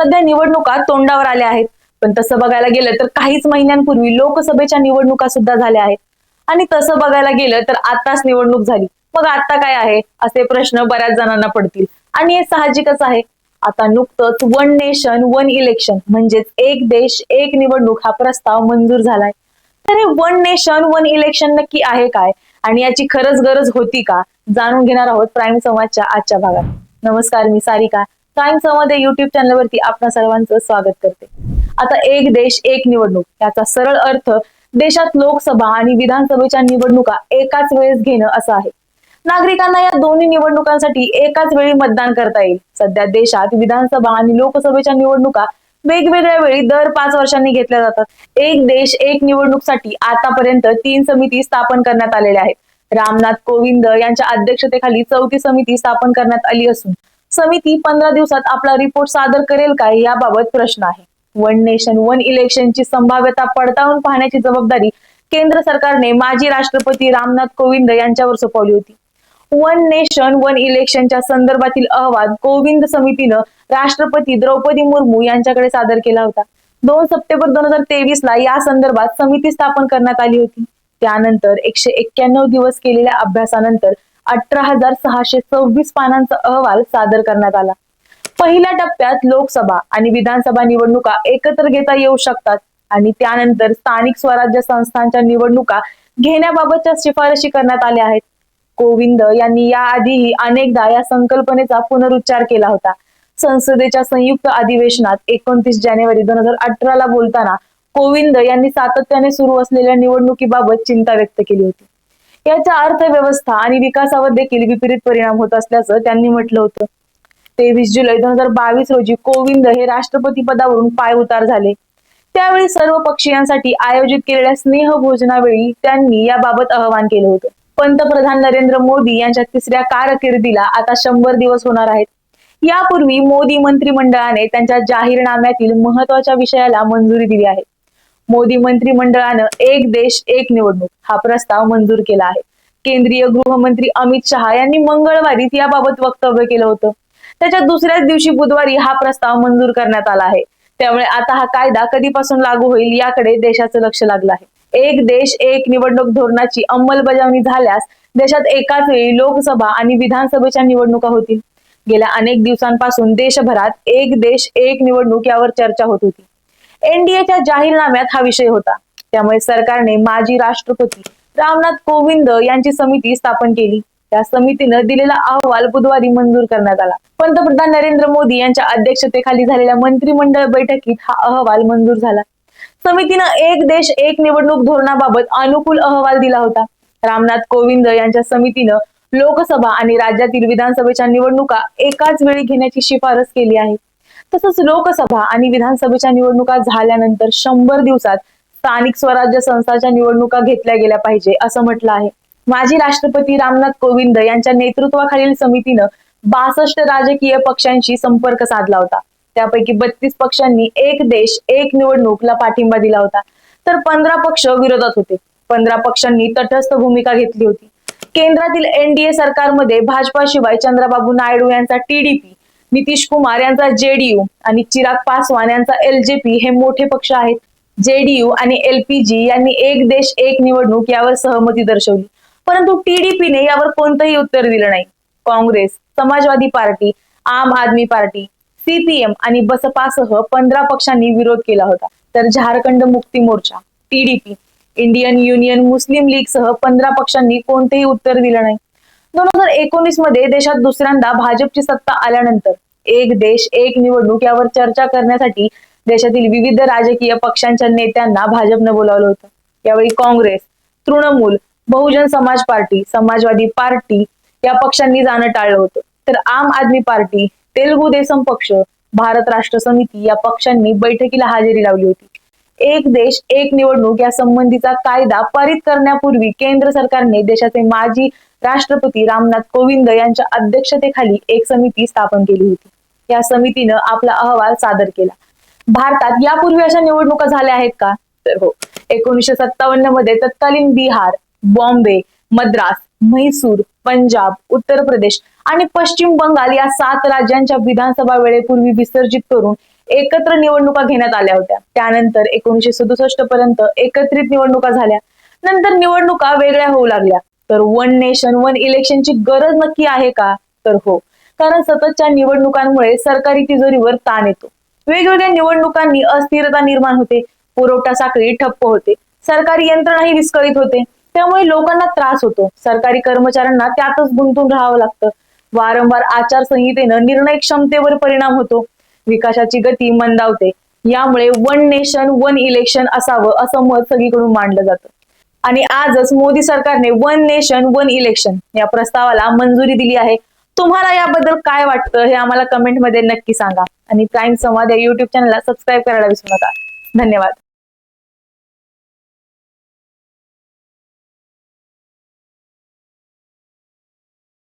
सध्या निवडणुका तोंडावर आल्या आहेत. पण तसं बघायला गेलं तर काहीच महिन्यांपूर्वी लोकसभेच्या निवडणुका सुद्धा झाल्या आहेत. आणि तसं बघायला गेलं तर आताच निवडणूक झाली. मग आता काय आहे? असे प्रश्न बऱ्याच जणांना पडतील. आणि हे साहजिकच आहे. आता नुकतंच वन नेशन वन इलेक्शन म्हणजेच एक देश एक निवडणूक हा प्रस्ताव मंजूर झालाय. तर हे वन नेशन वन इलेक्शन नक्की आहे काय? आणि याची खरंच गरज होती का? जाणून घेणार आहोत प्राईम संवादच्या आजच्या भागात. नमस्कार मी सारिका. टाइम संवाद युट्यूब चॅनलवरती आपणा सर्वांचं स्वागत करते. आता एक देश एक निवडणूक. याचा सरळ अर्थ देशात लोकसभा आणि विधानसभेच्या निवडणुका एकाच वेळेस घेणं असं आहे. नागरिकांना या दोन्ही निवडणुकांसाठी एकाच वेळी मतदान करता येईल. सध्या देशात विधानसभा आणि लोकसभेच्या निवडणुका वेगवेगळ्या वेळी दर पाच वर्षांनी घेतल्या जातात. एक देश एक निवडणूकसाठी आतापर्यंत तीन समिती स्थापन करण्यात आलेल्या आहेत. रामनाथ कोविंद यांच्या अध्यक्षतेखाली चौथी समिती स्थापन करण्यात आली असून समिती पंधरा दिवसात आपला रिपोर्ट सादर करेल काय याबाबत प्रश्न आहे. वन नेशन वन इलेक्शनची संभाव्यता पडताळून पाहण्याची जबाबदारी केंद्र सरकारने माजी राष्ट्रपती रामनाथ कोविंद यांच्यावर सोपवली होती. वन नेशन वन इलेक्शनच्या संदर्भातील अहवाल कोविंद समितीनं राष्ट्रपती द्रौपदी मुर्मू यांच्याकडे सादर केला होता. दोन सप्टेंबर दोन हजार तेवीस ला या संदर्भात समिती स्थापन करण्यात आली होती. त्यानंतर एकशे एक्क्याण्णव दिवस केलेल्या अभ्यासानंतर अठरा हजार सहाशे सव्वीस पानांचा अहवाल सादर करण्यात आला. पहिल्या टप्प्यात लोकसभा आणि विधानसभा निवडणुका एकत्र घेता येऊ शकतात आणि त्यानंतर स्थानिक स्वराज्य संस्थांच्या निवडणुका घेण्याबाबतच्या शिफारशी करण्यात आल्या आहेत. कोविंद यांनी याआधीही अनेकदा या संकल्पनेचा पुनरुच्चार केला होता. संसदेच्या संयुक्त अधिवेशनात एकोणतीस जानेवारी दोन हजार अठरा ला बोलताना कोविंद यांनी सातत्याने सुरू असलेल्या निवडणुकीबाबत चिंता व्यक्त केली होती. याचा अर्थव्यवस्था आणि विकासावर देखील विपरीत परिणाम होत असल्याचं त्यांनी म्हटलं होतं. तेवीस जुलै दोन हजार बावीस रोजी कोविंद हे राष्ट्रपती पदावरून पाय उतार झाले. त्यावेळी सर्व पक्षीयांसाठी आयोजित केलेल्या स्नेह भोजनावेळी त्यांनी याबाबत आवाहन केलं होतं. पंतप्रधान नरेंद्र मोदी यांच्या तिसऱ्या कारकिर्दीला आता शंभर दिवस होणार आहेत. यापूर्वी मोदी मंत्रिमंडळाने त्यांच्या जाहीरनाम्यातील महत्त्वाच्या विषयाला मंजुरी दिली आहे. मोदी मंत्रिमंडळानं एक देश एक निवडणूक हा प्रस्ताव मंजूर केला आहे. केंद्रीय गृहमंत्री अमित शहा यांनी मंगळवारीच याबाबत वक्तव्य केलं होतं. त्याच्या दुसऱ्याच दिवशी बुधवारी हा प्रस्ताव मंजूर करण्यात आला आहे. त्यामुळे आता हा कायदा कधीपासून लागू होईल याकडे देशाचं लक्ष लागलं आहे. एक देश एक निवडणूक धोरणाची अंमलबजावणी झाल्यास देशात एकाच वेळी लोकसभा आणि विधानसभेच्या निवडणुका होतील. गेल्या अनेक दिवसांपासून देशभरात एक देश एक निवडणूक यावर चर्चा होत होती. एनडीएच्या जाहीरनाम्यात हा विषय होता. त्यामुळे सरकारने माजी राष्ट्रपती रामनाथ कोविंद यांची समिती स्थापन केली. त्या समितीनं दिलेला अहवाल बुधवारी मंजूर करण्यात आला. पंतप्रधान नरेंद्र मोदी यांच्या अध्यक्षतेखाली झालेल्या मंत्रिमंडळ बैठकीत हा अहवाल मंजूर झाला. समितीनं एक देश एक निवडणूक धोरणाबाबत अनुकूल अहवाल दिला होता. रामनाथ कोविंद यांच्या समितीनं लोकसभा आणि राज्यातील विधानसभेच्या निवडणुका एकाच वेळी घेण्याची शिफारस केली आहे. तसंच लोकसभा आणि विधानसभेच्या निवडणुका झाल्यानंतर शंभर दिवसात स्थानिक स्वराज्य संस्थाच्या निवडणुका घेतल्या गेल्या पाहिजे असं म्हटलं आहे. माजी राष्ट्रपती रामनाथ कोविंद यांच्या नेतृत्वाखालील समितीनं बासष्ट राजकीय पक्षांशी संपर्क साधला होता. त्यापैकी बत्तीस पक्षांनी एक देश एक निवडणूकला पाठिंबा दिला होता. तर पंधरा पक्ष विरोधात होते. पंधरा पक्षांनी तटस्थ भूमिका घेतली होती. केंद्रातील एनडीए सरकारमध्ये भाजपाशिवाय चंद्रबाबू नायडू यांचा टीडीपी नितीश कुमार यांचा जेडीयू आणि चिराग पासवान यांचा एलजेपी हे मोठे पक्ष आहेत. जेडीयू आणि एलपीजी यांनी एक देश एक निवडणूक यावर सहमती दर्शवली. परंतु टीडीपीने यावर कोणतंही उत्तर दिलं नाही. काँग्रेस समाजवादी पार्टी आम आदमी पार्टी सीपीएम आणि बसपासह पंधरा पक्षांनी विरोध केला होता. तर Jharkhand Mukti Morcha TDP Indian Union Muslim League सह पंधरा पक्षांनी कोणतेही उत्तर दिलं नाही. दोन हजार एकोणीसमध्ये देशात दुसऱ्यांदा भाजपची सत्ता आल्यानंतर एक देश एक निवडणूक यावर चर्चा करण्यासाठी देशातील विविध राजकीय पक्षांच्या नेत्यांना भाजपनं बोलावलं होतं. यावेळी काँग्रेस तृणमूल बहुजन समाज पार्टी समाजवादी पार्टी या पक्षांनी जाणं टाळलं होतं. तर आम आदमी पार्टी तेलुगू देसम पक्ष भारत राष्ट्र समिती या पक्षांनी बैठकीला हजेरी लावली होती. एक देश एक निवडणूक या संबंधीचा कायदा पारित करण्यापूर्वी केंद्र सरकारने देशाचे माजी राष्ट्रपती रामनाथ कोविंद यांच्या अध्यक्षतेखाली एक समिती स्थापन केली होती. या समितीनं आपला अहवाल सादर केला. भारतात यापूर्वी अशा निवडणुका झाल्या आहेत का? तर हो एकोणीशे सत्तावन्नमध्ये तत्कालीन बिहार बॉम्बे मद्रास म्हैसूर पंजाब उत्तर प्रदेश आणि पश्चिम बंगाल या सात राज्यांच्या विधानसभा वेळेपूर्वी विसर्जित करून एकत्र निवडणुका घेण्यात आल्या होत्या. त्यानंतर एकोणीशे सदुसष्ट पर्यंत एकत्रित निवडणुका झाल्या. नंतर निवडणुका वेगळ्या होऊ लागल्या. तर वन नेशन वन इलेक्शनची गरज नक्की आहे का? तर हो. कारण सततच्या निवडणुकांमुळे सरकारी तिजोरीवर ताण येतो. वेगवेगळ्या निवडणुकांनी अस्थिरता निर्माण होते. पुरवठा साखळी ठप्प होते. सरकारी यंत्रणाही विस्कळीत होते. त्यामुळे लोकांना त्रास होतो. सरकारी कर्मचाऱ्यांना त्यातच गुंतून राहावं लागतं. वारंवार आचारसंहितेनं निर्णय क्षमतेवर परिणाम होतो. विकासाची गती मंदावते. यामुळे वन नेशन वन इलेक्शन असावं असं मत सगळीकडून मांडलं जातं. आणि आजच मोदी सरकारने वन नेशन वन इलेक्शन या प्रस्तावाला मंजुरी दिली आहे. तुम्हाला याबद्दल काय वाटतं हे आम्हाला कमेंटमध्ये नक्की सांगा. आणि प्राईम संवाद या युट्यूब चॅनलला सबस्क्राईब करायला विसरू नका. धन्यवाद.